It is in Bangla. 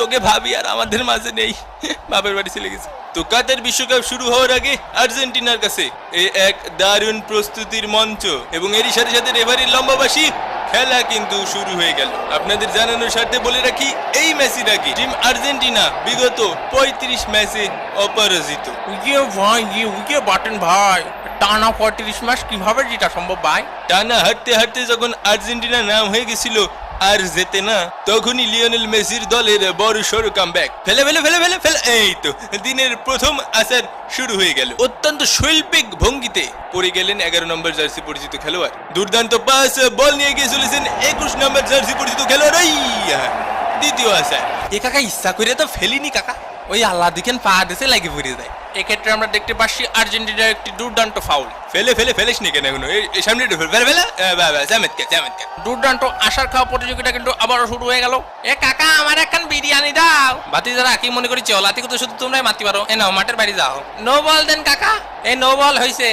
তোকে ভাবি আর আমাদের মাঝে নেই। বাপের বাড়ি চলে গেছে। তো কাতার বিশ্বকাপ শুরু হওয়ার আগে আর্জেন্টিনার কাছে এই এক দারুণ প্রস্তুতির মঞ্চ এবং এরই সাথে সাথে রেফারির লম্বাবাসী খেলা কিন্তু শুরু হয়ে গেল। আপনাদের জানানোর স্বার্থে বলে রাখি, এই ম্যাচের আগে টিম আর্জেন্টিনা বিগত পঁয়ত্রিশ ম্যাচে অপরাজিত। ইয়ে ভাই উইকে বাটেন ভাই। টানা পঁয়ত্রিশ মাস কীভাবে যেটা সম্ভব ভাই? টানা হাঁটতে হাঁটতে যখন আর্জেন্টিনা নাম হয়ে গেছিল, আর যেতে না, তখনই লিওনেল মেসির দলের বড় সড়ো কামব্যাক ফেলে ফেলে ফেলে ফেলে ফেলে, এই তো, দিনের প্রথম আসার শুরু হয়ে গেল। অত্যন্ত শৈল্পিক ভঙ্গিতে পড়ে গেলেন এগারো নম্বর জার্সি পরিচিত খেলোয়াড়। দুর্দান্ত পাস বল নিয়ে গিয়ে চলেছেন একুশ নম্বর জার্সি পরিচিত খেলোয়াড়! দ্বিতীয় আশা এ কাকা ইচ্ছা করে তো ফেলিনি কাকা। ওই আল্লাহ দিকেন পা দেশে লাগে পড়ে যায়। এক্ষেত্রে আমরা দেখতে পাচ্ছি আর্জেন্টিনার একটি দুর্দান্ত ফাউল ফেলে ফেলে ফেলিস নি কেন এখনও? এই- সামনে ফেলে ফেলে চমৎকার চমৎকার দুর্দান্ত আশার খাওয়া প্রতিযোগিতা কিন্তু আবারও শুরু হয়ে গেল। এ কাকা আমার একখান বিরিয়ানি দাও। বাতি যারা কি মনে করি চলাতি তো শুধু তোমরাই মাতি পারো। এ নাও মাঠের বাড়ি যাও। নো বল দেন কাকা। এ নো বল হইছে।